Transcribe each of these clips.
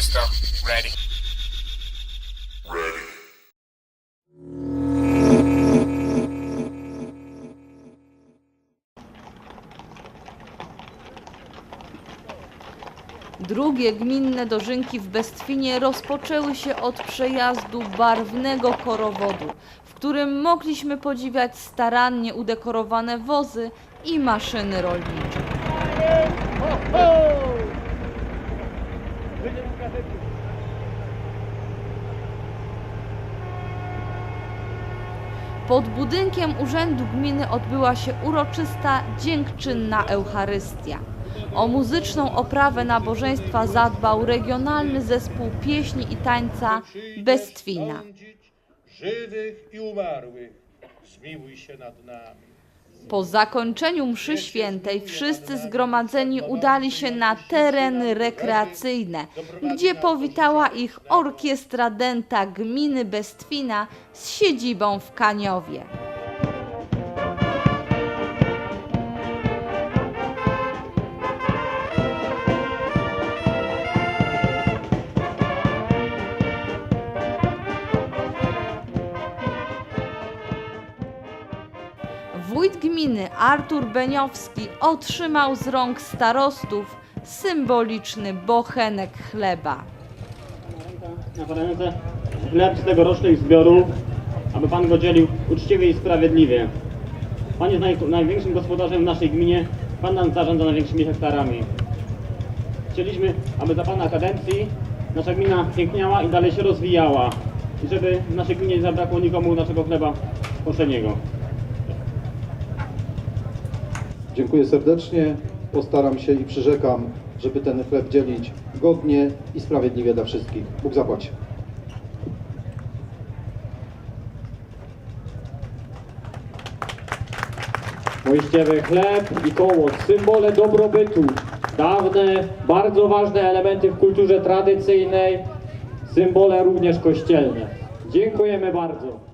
Czysto. Ready. Drugie gminne dożynki w Bestwinie rozpoczęły się od przejazdu barwnego korowodu, w którym mogliśmy podziwiać starannie udekorowane wozy i maszyny rolnicze. Pod budynkiem Urzędu Gminy odbyła się uroczysta, dziękczynna Eucharystia. O muzyczną oprawę nabożeństwa zadbał regionalny zespół pieśni i tańca Bestwina. Żywych i umarłych. Zmiłuj się nad nami. Po zakończeniu mszy świętej wszyscy zgromadzeni udali się na tereny rekreacyjne, gdzie powitała ich orkiestra dęta gminy Bestwina z siedzibą w Kaniowie. Wójt gminy Artur Beniowski otrzymał z rąk starostów symboliczny bochenek chleba. na paręce chleb z tegorocznych zbiorów, aby Pan go dzielił uczciwie i sprawiedliwie. Pan jest naj, największym gospodarzem w naszej gminie, Pan nam zarządza największymi hektarami. Chcieliśmy, aby za Pana kadencji nasza gmina piękniała i dalej się rozwijała. I żeby w naszej gminie nie zabrakło nikomu naszego chleba poprzedniego. Dziękuję serdecznie. Postaram się i przyrzekam, żeby ten chleb dzielić godnie i sprawiedliwie dla wszystkich. Bóg zapłać. Moiściewy chleb i kołot, symbole dobrobytu. Dawne, bardzo ważne elementy w kulturze tradycyjnej, symbole również kościelne. Dziękujemy bardzo.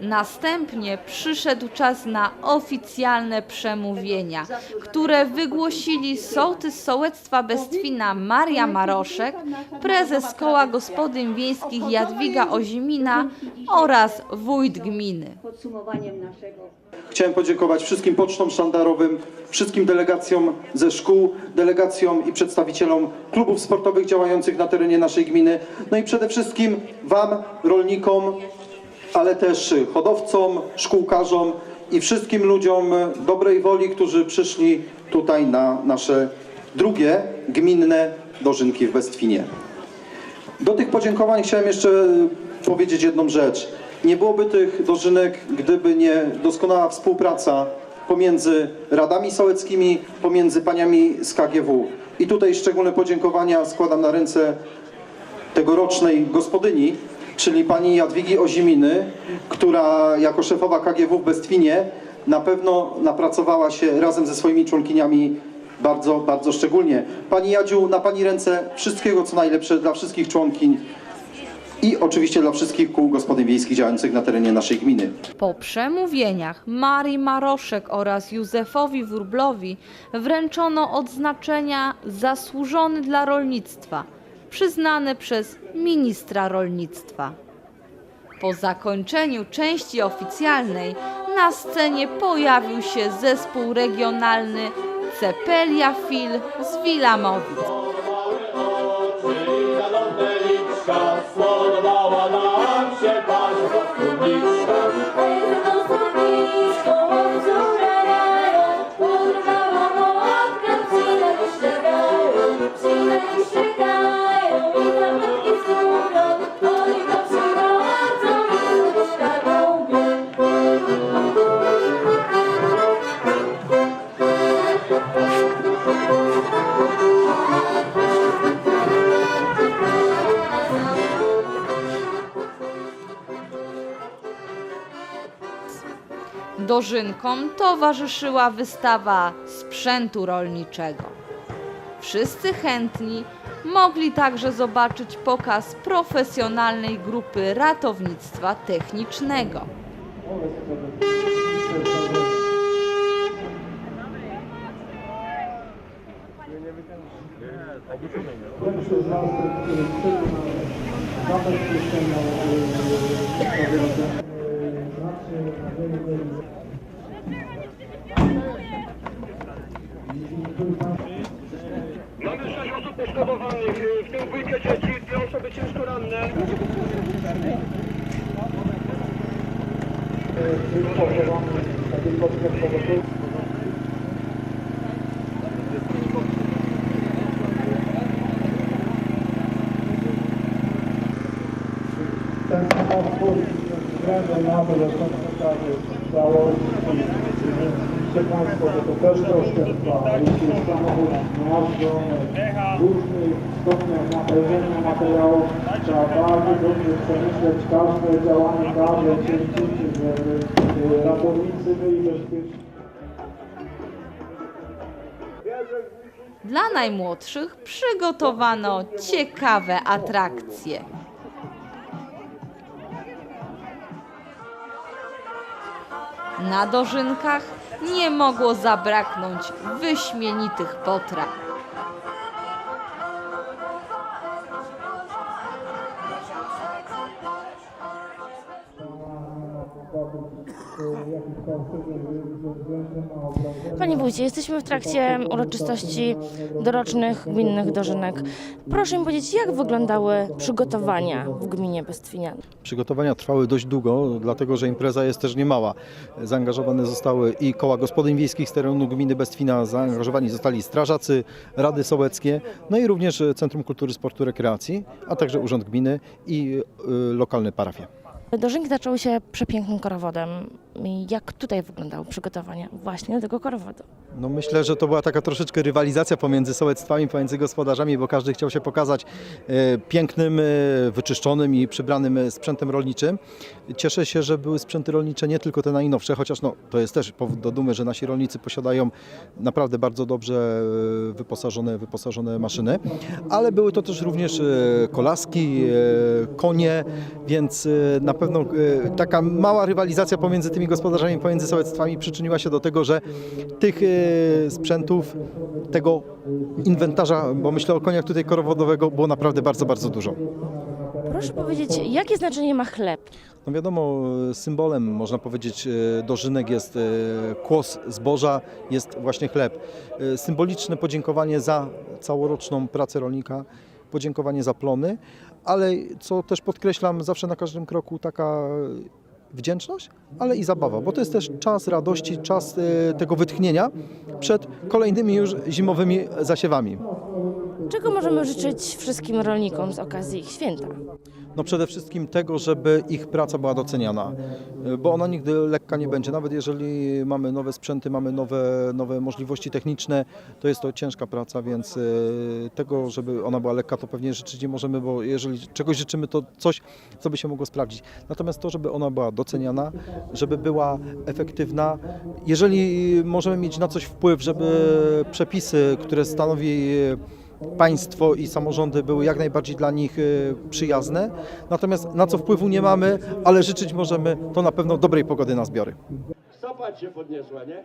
Następnie przyszedł czas na oficjalne przemówienia, które wygłosili sołtys sołectwa Bestwina Maria Maroszek, prezes Koła Gospodyń Wiejskich Jadwiga Ozimina oraz wójt gminy. Chciałem podziękować wszystkim pocztom sztandarowym, wszystkim delegacjom ze szkół, delegacjom i przedstawicielom klubów sportowych działających na terenie naszej gminy. No i przede wszystkim Wam, rolnikom, ale też hodowcom, szkółkarzom i wszystkim ludziom dobrej woli, którzy przyszli tutaj na nasze drugie gminne dożynki w Westwinie. Do tych podziękowań chciałem jeszcze powiedzieć jedną rzecz. Nie byłoby tych dożynek, gdyby nie doskonała współpraca pomiędzy radami sołeckimi, pomiędzy paniami z KGW. I tutaj szczególne podziękowania składam na ręce tegorocznej gospodyni, czyli pani Jadwigi Oziminy, która jako szefowa KGW w Bestwinie na pewno napracowała się razem ze swoimi członkiniami bardzo, bardzo szczególnie. Pani Jadziu, na pani ręce wszystkiego co najlepsze dla wszystkich członkiń i oczywiście dla wszystkich kół gospodyń wiejskich działających na terenie naszej gminy. Po przemówieniach Marii Maroszek oraz Józefowi Wurblowi wręczono odznaczenia Zasłużony dla rolnictwa, przyznane przez ministra rolnictwa. Po zakończeniu części oficjalnej na scenie pojawił się zespół regionalny Cepelia Fil z Wilamowic. Dożynkom towarzyszyła wystawa sprzętu rolniczego. Wszyscy chętni mogli także zobaczyć pokaz profesjonalnej grupy ratownictwa technicznego. Ten samochód ze względu na to, że są pokazy całości, że to też troszkę trwa. Jeśli jest samochód zmiażdżony w różnych stopniach natężenia materiałów, trzeba bardzo dobrze przemyśleć każde działanie, każde cięcie, żeby ratownicy byli bezpieczni. Dla najmłodszych przygotowano ciekawe atrakcje. Na dożynkach nie mogło zabraknąć wyśmienitych potraw. Panie wójcie, jesteśmy w trakcie uroczystości dorocznych gminnych dożynek. Proszę mi powiedzieć, jak wyglądały przygotowania w gminie Bestwinian? Przygotowania trwały dość długo, dlatego że impreza jest też niemała. Zaangażowane zostały i koła gospodyń wiejskich z terenu gminy Bestwina, zaangażowani zostali strażacy, rady sołeckie, no i również Centrum Kultury, Sportu, Rekreacji, a także Urząd Gminy i y, lokalne parafie. Dożynki zaczęły się przepięknym korowodem. Jak tutaj wyglądały przygotowania właśnie do tego korowodu? No myślę, że to była taka troszeczkę rywalizacja pomiędzy sołectwami, pomiędzy gospodarzami, bo każdy chciał się pokazać e, pięknym, e, wyczyszczonym i przybranym e, sprzętem rolniczym. Cieszę się, że były sprzęty rolnicze nie tylko te najnowsze, chociaż no, to jest też powód do dumy, że nasi rolnicy posiadają naprawdę bardzo dobrze wyposażone, wyposażone maszyny, ale były to też również kolaski, konie, więc na pewno taka mała rywalizacja pomiędzy tymi gospodarzami, pomiędzy sołectwami przyczyniła się do tego, że tych e, sprzętów, tego inwentarza, bo myślę o koniach tutaj korowodowego, było naprawdę bardzo, bardzo dużo. Proszę powiedzieć, jakie znaczenie ma chleb? No wiadomo, symbolem, można powiedzieć, e, dożynek jest e, kłos zboża, jest właśnie chleb. Symboliczne podziękowanie za całoroczną pracę rolnika, podziękowanie za plony, ale co też podkreślam zawsze na każdym kroku taka wdzięczność, ale i zabawa, bo to jest też czas radości, czas e, tego wytchnienia przed kolejnymi już zimowymi zasiewami. Czego możemy życzyć wszystkim rolnikom z okazji ich święta? No przede wszystkim tego, żeby ich praca była doceniana, y, bo ona nigdy lekka nie będzie. Nawet jeżeli mamy nowe sprzęty, mamy nowe, nowe możliwości techniczne, to jest to ciężka praca, więc y, tego, żeby ona była lekka, to pewnie życzyć nie możemy, bo jeżeli czegoś życzymy, to coś, co by się mogło sprawdzić. Natomiast to, żeby ona była doceniana, żeby była efektywna, jeżeli możemy mieć na coś wpływ, żeby przepisy, które stanowi państwo i samorządy były jak najbardziej dla nich y, przyjazne. Natomiast na co wpływu nie mamy, ale życzyć możemy, to na pewno dobrej pogody na zbiory. Stopa się podniosła, nie?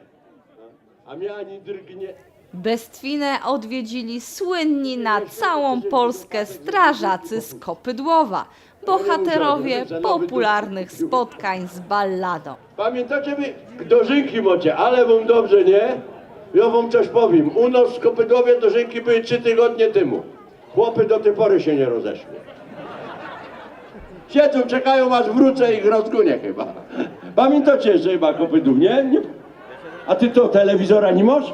A mnie ani drgnie. Bestwinę odwiedzili słynni na całą Polskę strażacy z Kopydłowa, bohaterowie popularnych spotkań z balladą. Pamiętacie wy dożynki mocie, ale wam dobrze, nie? Ja wam coś powiem. U nas w Kopydłowie dożynki były trzy tygodnie temu. Chłopy do tej pory się nie rozeszły. Siedzą, czekają aż wrócę i ich rozgonię chyba. Pamiętacie, że chyba Kopydłów, nie? nie? A ty to telewizora nie masz?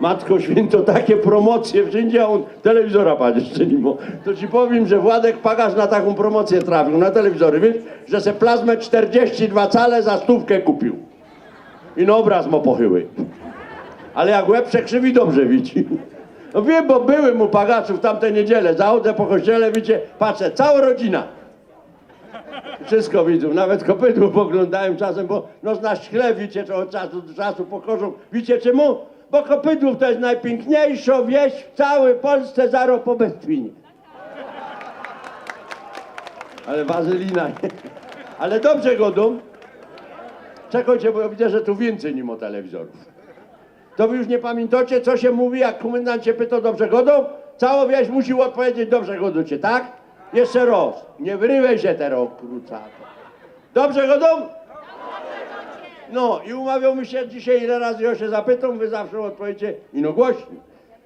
Matko Święto, takie promocje wszędzie, a on telewizora pan jeszcze nie ma. To ci powiem, że Władek Pagasz na taką promocję trafił, na telewizory, wiesz, że se plazmę 42 cale za stówkę kupił. I na obraz ma pochyły. Ale jak łeb przekrzywi, dobrze widzi. No wiem, bo byłem u Pagaczów tamte niedzielę, zachodzę po kościele, widzicie, patrzę, cała rodzina. Wszystko widzą, nawet kopydło oglądałem czasem, bo no na szkle, wiecie, od czasu do czasu pokorzą. Wiecie czemu? Bo kopydłów to jest najpiękniejsza wieś w całej Polsce, zaro po Bestwinie. Ale wazelina, nie? Ale dobrze godą. Czekajcie, bo ja widzę, że tu więcej niż o telewizorów. To wy już nie pamiętacie, co się mówi, jak komendant się pyta, dobrze godą? cała wieś musi odpowiedzieć dobrze goducie, tak? Jeszcze raz, nie wyrywaj się teraz, krucato. Dobrze godą? No i umawiamy się dzisiaj, ile razy ja się zapytam, wy zawsze odpowiecie inogłośnie.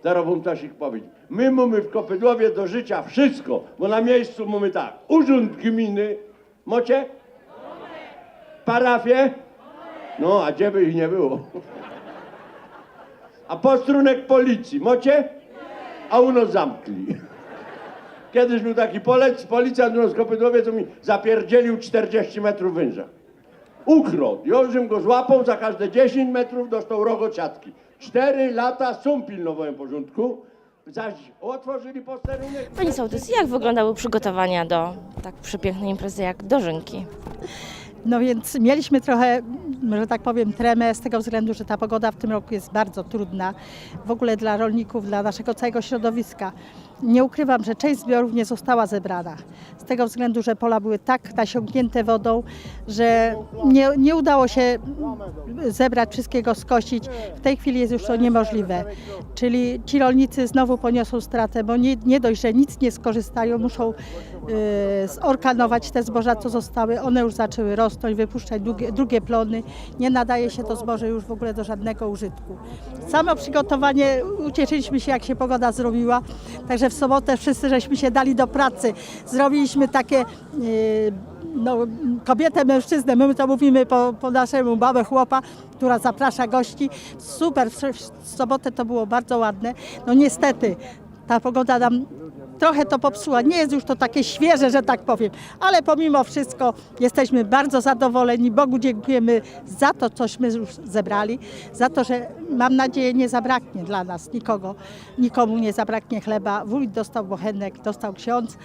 Zaraz wam coś ich powiedzieć. My mamy w Kopydłowie do życia wszystko, bo na miejscu mamy tak, urząd gminy, mocie? Parafię? No, a gdzie by ich nie było? A postrunek policji, mocie? A u nas zamkli. Kiedyś był taki polec, policjant u nas w Kopydłowie, co mi zapierdzielił 40 metrów węża. Ukradł. Jożym go złapał, za każde 10 metrów dostał rogociatki. Cztery lata są pilnowałem porządku, zaś otworzyli posterunek... Pani sołtys, jak wyglądały przygotowania do tak przepięknej imprezy jak dożynki? No więc mieliśmy trochę, że tak powiem, tremę z tego względu, że ta pogoda w tym roku jest bardzo trudna. W ogóle dla rolników, dla naszego całego środowiska. Nie ukrywam, że część zbiorów nie została zebrana. Z tego względu, że pola były tak nasiąknięte wodą, że nie, nie udało się zebrać wszystkiego, skosić. W tej chwili jest już to niemożliwe. Czyli ci rolnicy znowu poniosą stratę, bo nie, nie dość, że nic nie skorzystają, muszą zorkanować te zboża, co zostały. One już zaczęły rosnąć, wypuszczać drugie, plony. Nie nadaje się to zboże już w ogóle do żadnego użytku. Samo przygotowanie, ucieszyliśmy się, jak się pogoda zrobiła. Także w sobotę wszyscy żeśmy się dali do pracy. Zrobiliśmy takie y, no, kobietę, mężczyznę, my to mówimy po, po naszemu babę chłopa, która zaprasza gości. Super, w sobotę to było bardzo ładne. No niestety, ta pogoda nam trochę to popsuła. Nie jest już to takie świeże, że tak powiem, ale pomimo wszystko jesteśmy bardzo zadowoleni. Bogu dziękujemy za to, cośmy już zebrali, za to, że mam nadzieję nie zabraknie dla nas nikogo, nikomu nie zabraknie chleba. Wójt dostał bochenek, dostał ksiądz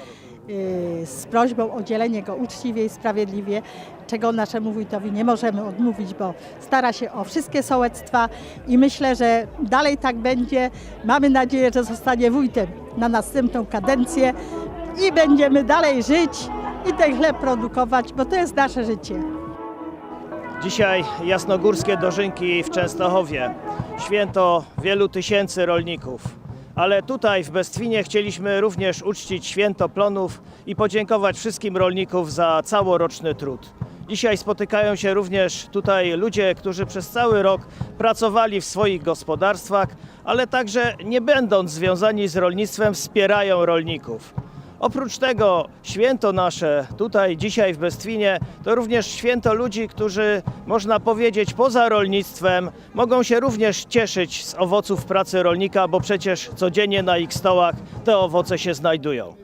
z prośbą o dzielenie go uczciwie i sprawiedliwie, czego naszemu wójtowi nie możemy odmówić, bo stara się o wszystkie sołectwa i myślę, że dalej tak będzie. Mamy nadzieję, że zostanie wójtem na następną kadencję i będziemy dalej żyć i ten chleb produkować, bo to jest nasze życie. Dzisiaj jasnogórskie dożynki w Częstochowie. Święto wielu tysięcy rolników. Ale tutaj w Bestwinie chcieliśmy również uczcić święto plonów i podziękować wszystkim rolników za całoroczny trud. Dzisiaj spotykają się również tutaj ludzie, którzy przez cały rok pracowali w swoich gospodarstwach, ale także nie będąc związani z rolnictwem wspierają rolników. Oprócz tego święto nasze tutaj dzisiaj w Bestwinie to również święto ludzi, którzy można powiedzieć poza rolnictwem mogą się również cieszyć z owoców pracy rolnika, bo przecież codziennie na ich stołach te owoce się znajdują.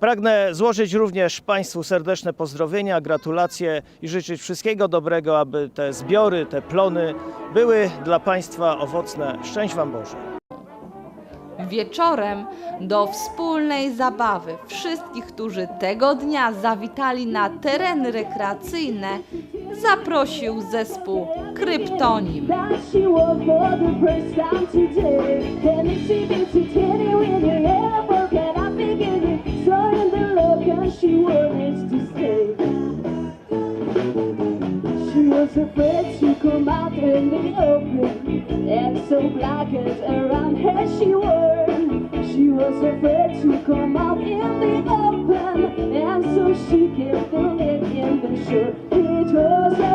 Pragnę złożyć również Państwu serdeczne pozdrowienia, gratulacje i życzyć wszystkiego dobrego, aby te zbiory, te plony były dla Państwa owocne. Szczęść Wam Boże! Wieczorem do wspólnej zabawy wszystkich, którzy tego dnia zawitali na tereny rekreacyjne, zaprosił zespół Kryptonim. She was afraid to come out in the open And so blackened around her she wore. She was afraid to come out in the open. And so she kept the lid in the shirt It was